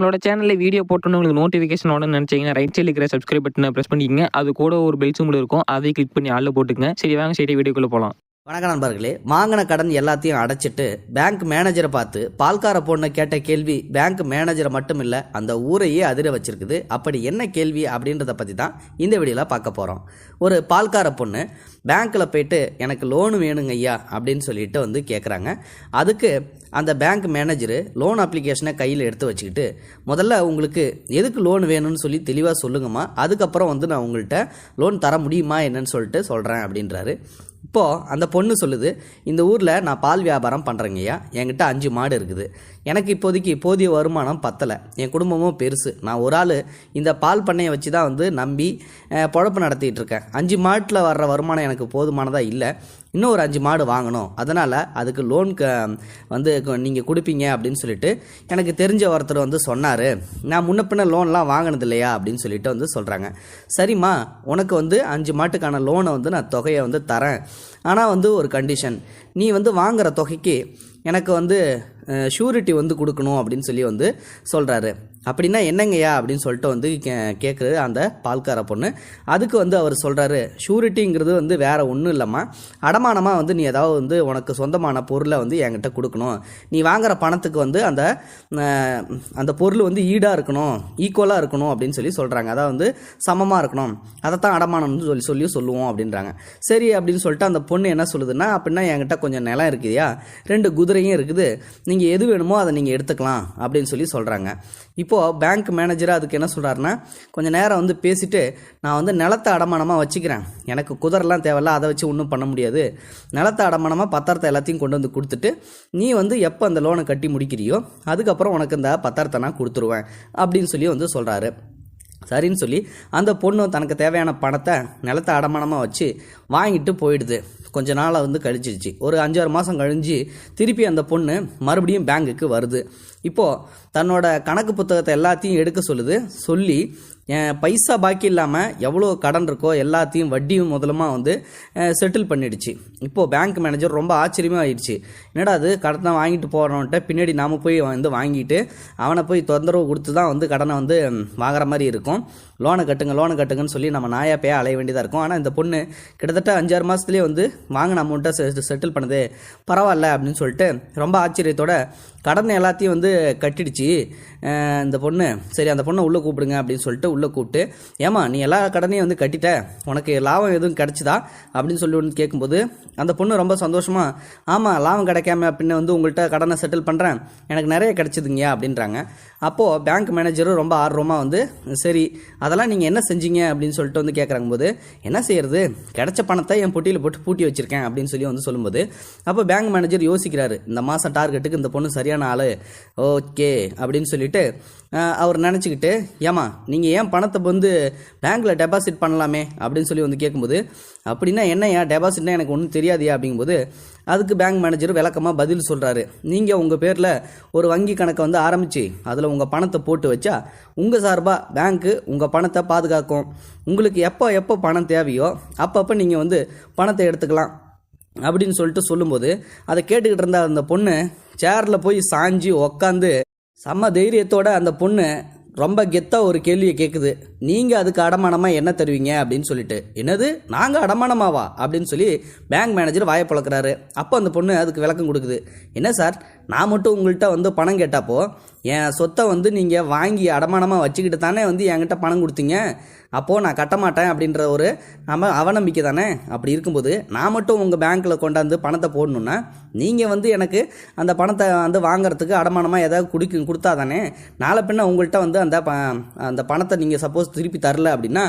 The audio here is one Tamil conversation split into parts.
நம்மளோட சேனலில் வீடியோ போட்டோன்னு உங்களுக்கு நோட்டிஃபிகேஷன் உடனே நினச்சிங்கன்னா ரைட் சைடில் இருக்கிற சப்ஸ்கிரைப் பட்டனை ப்ரெஸ் பண்ணிக்கங்க. அது கூட ஒரு பெல் சிம்பிள் இருக்கும். அதை கிளிக் பண்ணி ஆளில் போட்டுங்க சரி வாங்க சரி வீடியோக்குள்ளே போகலாம் வணக்கம் நண்பர்களே வாங்கின கடன் எல்லாத்தையும் அடைச்சிட்டு பேங்க் மேனேஜரை பார்த்து பால்கார பொண்ணை கேட்ட கேள்வி பேங்க் மேனேஜரை மட்டும் இல்லை அந்த ஊரையே அதிர வச்சிருக்குது. அப்படி என்ன கேள்வி அப்படின்றத பற்றி தான் இந்த வீடியோவில் பார்க்க போகிறோம் ஒரு பால்கார பொண்ணு பேங்க்கில் போயிட்டு எனக்கு லோன் வேணுங்க ஐயா அப்படின்னு சொல்லிட்டு வந்து கேட்குறாங்க அதுக்கு அந்த பேங்க் மேனேஜரு லோன் அப்ளிகேஷனை கையில் எடுத்து வச்சுக்கிட்டு முதல்ல உங்களுக்கு எதுக்கு லோன் வேணும்னு சொல்லி தெளிவாக சொல்லுங்கம்மா. அதுக்கப்புறம் வந்து நான் உங்கள்கிட்ட லோன் தர முடியுமா என்னன்னு சொல்லிட்டு சொல்கிறேன் அப்படின்றாரு. இப்போது அந்த பொண்ணு சொல்லுது இந்த ஊரில் நான் பால் வியாபாரம் பண்ணுறேங்கய்யா என்கிட்ட அஞ்சு மாடு இருக்குது. எனக்கு இப்போதைக்கு போதிய வருமானம் பத்தலை. என் குடும்பமும் பெருசு. நான் ஒரு ஆள் இந்த பால் பண்ணையை வச்சு தான் வந்து நம்பி பொழப்பு நடத்திட்டு இருக்கேன் அஞ்சு மாட்டில் வர்ற வருமானம் எனக்கு போதுமானதாக இல்லை. இன்னும் ஒரு அஞ்சு மாடு வாங்கணும். அதனால் அதுக்கு லோன் க வந்து நீங்கள் கொடுப்பீங்க அப்படின்னு சொல்லிட்டு எனக்கு தெரிஞ்ச ஒருத்தர் வந்து சொன்னார். நான் முன்ன பின்ன லோன்லாம் வாங்கினது இல்லையா அப்படின்னு சொல்லிட்டு வந்து சொல்கிறாங்க சரிம்மா உனக்கு வந்து அஞ்சு மாட்டுக்கான லோனை வந்து நான் தொகையை வந்து தரேன். ஆனால் வந்து ஒரு கண்டிஷன் நீ வந்து வாங்குற தொகைக்கு எனக்கு வந்து ஷூரிட்டி வந்து கொடுக்கணும் அப்படின்னு சொல்லி வந்து சொல்கிறாரு அப்படின்னா என்னங்கய்யா அப்படின்னு சொல்லிட்டு வந்து கே கேட்குறது அந்த பால்கார பொண்ணு. அதுக்கு வந்து அவர் சொல்கிறாரு ஷூரிட்டிங்கிறது வந்து வேறு ஒன்றும் இல்லைம்மா. அடமானமாக வந்து நீ ஏதாவது வந்து உனக்கு சொந்தமான பொருளை வந்து என்கிட்ட கொடுக்கணும். நீ வாங்குற பணத்துக்கு வந்து அந்த அந்த பொருள் வந்து ஈடாக இருக்கணும் ஈக்குவலாக இருக்கணும் அப்படின்னு சொல்லி சொல்கிறாங்க அதாவது வந்து சமமாக இருக்கணும். அதைத்தான் அடமானம்னு சொல்லி சொல்லி சொல்லுவோம் அப்படின்றாங்க. சரி அப்படின்னு சொல்லிட்டு அந்த பொண்ணு என்ன சொல்லுதுன்னா அப்படின்னா என்கிட்ட கொஞ்சம் நிலம் இருக்குதுயா ரெண்டு குதிரையும் இருக்குது. நீங்கள் எது வேணுமோ அதை நீங்கள் எடுத்துக்கலாம் அப்படின்னு சொல்லி சொல்கிறாங்க இப்போது பேங்க் மேனேஜராக அதுக்கு என்ன சொல்கிறாருன்னா கொஞ்சம் நேரம் வந்து பேசிட்டு நான் வந்து நிலத்தை அடமானமாக வச்சுக்கிறேன். எனக்கு குதிரெலாம் தேவையில்ல அதை வச்சு ஒன்றும் பண்ண முடியாது. நிலத்தை அடமானமாக பத்திரத்தை எல்லாத்தையும் கொண்டு வந்து கொடுத்துட்டு நீ வந்து எப்போ அந்த லோனை கட்டி முடிக்கிறியோ அதுக்கப்புறம் உனக்கு இந்த பத்திரத்தை நான் கொடுத்துருவேன் அப்படின்னு சொல்லி வந்து சொல்கிறாரு சரின்னு சொல்லி அந்த பொண்ணு தனக்கு தேவையான பணத்தை நிலத்தை அடமானமாக வச்சு வாங்கிட்டு போயிடுது. கொஞ்ச நாளாக வந்து கழிச்சிருச்சு ஒரு அஞ்சாறு மாதம் கழிஞ்சு திருப்பி அந்த பொண்ணு மறுபடியும் பேங்குக்கு வருது. இப்போது தன்னோட கணக்கு புத்தகத்தை எல்லாத்தையும் எடுக்க சொல்லுது. சொல்லி பைசா பாக்கி இல்லாமல் எவ்வளோ கடன் இருக்கோ எல்லாத்தையும் வட்டியும் முதலுமா வந்து செட்டில் பண்ணிடுச்சு. இப்போது பேங்க் மேனேஜர் ரொம்ப ஆச்சரியமாக ஆயிடுச்சு. என்னடா அது கடனை வாங்கிட்டு போகிறவன்ட்ட பின்னாடி நாம் போய் வந்து வாங்கிட்டு அவனை போய் தொந்தரவு கொடுத்து தான் வந்து கடனை வந்து வாங்குற மாதிரி இருக்கும். லோனை கட்டுங்க லோனை கட்டுங்கன்னு சொல்லி நம்ம நாயா பேய அலைய வேண்டியதாக இருக்கும். ஆனால் இந்த பொண்ணு கிட்டத்தட்ட அஞ்சாறு மாதத்துலேயே வந்து வாங்கின அமௌண்ட்டை செட்டில் பண்ணுது. பரவாயில்ல அப்படின்னு சொல்லிட்டு ரொம்ப ஆச்சரியத்தோட கடனை எல்லாத்தையும் வந்து கட்டிடுச்சு. இந்த பொண்ணு. சரி அந்த பொண்ணை உள்ளே கூப்பிடுங்க அப்படின்னு சொல்லிட்டு உள்ளே கூப்பிட்டு ஏமா நீ எல்லா கடனையும் வந்து கட்டிட்ட? உனக்கு லாபம் எதுவும் கிடைச்சிதா? அப்படின்னு சொல்லி ஒன்று கேட்கும்போது அந்த பொண்ணு ரொம்ப சந்தோஷமாக ஆமாம் லாபம் கிடைக்காம அப்படின்னு வந்து உங்கள்கிட்ட கடனை செட்டில் பண்ணுறேன் எனக்கு நிறைய கிடைச்சிதுங்க அப்படின்றாங்க. அப்போது பேங்க் மேனேஜரும் ரொம்ப ஆர்வமாக வந்து சரி அதெல்லாம் நீங்கள் என்ன செஞ்சீங்க? அப்படின்னு சொல்லிட்டு வந்து கேட்குறாங்க போது என்ன செய்யறது? கிடைச்ச பணத்தை என் பொட்டியில் போட்டு பூட்டி வச்சிருக்கேன் அப்படின்னு சொல்லி வந்து சொல்லும்போது அப்போ பேங்க் மேனேஜர் யோசிக்கிறாரு இந்த மாதம் டார்கெட்டுக்கு இந்த பொண்ணு சரியான ஆள் ஓகே அப்படின்னு சொல்லிட்டு அவர் நினச்சிக்கிட்டு ஏமா நீங்கள் ஏன் பணத்தை வந்து பேங்க்கில் டெபாசிட் பண்ணலாமே அப்படின்னு சொல்லி வந்து கேட்கும்போது அப்படின்னா என்னையா டெபாசிட்னா எனக்கு ஒன்றும் தெரியாதியா அப்படிங்கும்போது அதுக்கு பேங்க் மேனேஜர் விளக்கமாக பதில் சொல்கிறாரு நீங்கள் உங்கள் பேரில் ஒரு வங்கி கணக்கை வந்து ஆரம்பித்து அதில் உங்கள் பணத்தை போட்டு வச்சா உங்கள் சார்பாக பேங்க்கு உங்கள் பணத்தை பாதுகாக்கும். உங்களுக்கு எப்போ எப்போ பணம் தேவையோ அப்பப்போ நீங்கள் வந்து பணத்தை எடுத்துக்கலாம் அப்படின்னு சொல்லிட்டு சொல்லும்போது அதை கேட்டுக்கிட்டு இருந்த அந்த பொண்ணு சேரில் போய் சாஞ்சி உக்காந்து செம்ம தைரியத்தோட அந்த பொண்ணு ரொம்ப கெத்தாக ஒரு கேள்வியை கேட்குது நீங்கள் அதுக்கு அடமானமாக என்ன தருவீங்க அப்படின்னு சொல்லிட்டு. என்னது? நாங்கள் அடமானமாவா? அப்படின்னு சொல்லி பேங்க் மேனேஜர் வாயை பழக்கிறாரு அப்போ அந்த பொண்ணு அதுக்கு விளக்கம் கொடுக்குது. என்ன சார்? நான் மட்டும் உங்கள்கிட்ட வந்து பணம் கேட்டப்போ என் சொத்தை வந்து நீங்கள் வாங்கி அடமானமாக வச்சுக்கிட்டு தானே வந்து என்கிட்ட பணம் கொடுத்தீங்க? அப்போது நான் கட்ட மாட்டேன் அப்படின்ற ஒரு நம்ம அவநம்பிக்கை தானே? அப்படி இருக்கும்போது நான் மட்டும் உங்கள் பேங்க்கில் கொண்டாந்து பணத்தை போடணுன்னா நீங்கள் வந்து எனக்கு அந்த பணத்தை வந்து வாங்குறதுக்கு அடமானமாக ஏதாவது குடிக்க கொடுத்தா தானே? நாளை பின்ன உங்கள்கிட்ட வந்து அந்த ப அந்த பணத்தை நீங்கள் சப்போஸ் திருப்பி தரல அப்படின்னா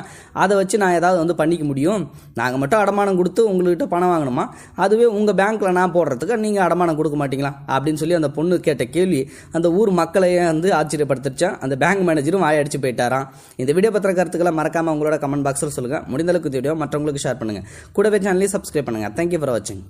அதை வச்சு நான் ஏதாவது வந்து பண்ணிக்க முடியும். நாங்கள் மட்டும் அடமானம் கொடுத்து உங்கள்கிட்ட பணம் வாங்கணுமா? அதுவே உங்கள் பேங்க்கில் நான் போடுறதுக்கு நீங்கள் அடமானம் கொடுக்க மாட்டீங்களா? அப்படின்னு சொல்லி அந்த பொண்ணு கேட்ட கேள்வி அந்த ஊர் மக்களையே வந்து ஆச்சரியப்படுத்திருச்சான் அந்த பேங்க் மேனேஜரும் வாயடிச்சு போயிட்டாராம். இந்த வீடியோ பத்திர கருத்துக்களை மறக்காமல் உங்களோட கமெண்ட் பாக்ஸில் சொல்லுங்கள் முடிந்தளவுக்கு வீடியோ மற்றவங்களுக்கு ஷேர் பண்ணுங்கள் கூடவே சேனலையும் சப்ஸ்கிரைப் பண்ணுங்கள் தேங்க்யூ ஃபார் வாட்சிங்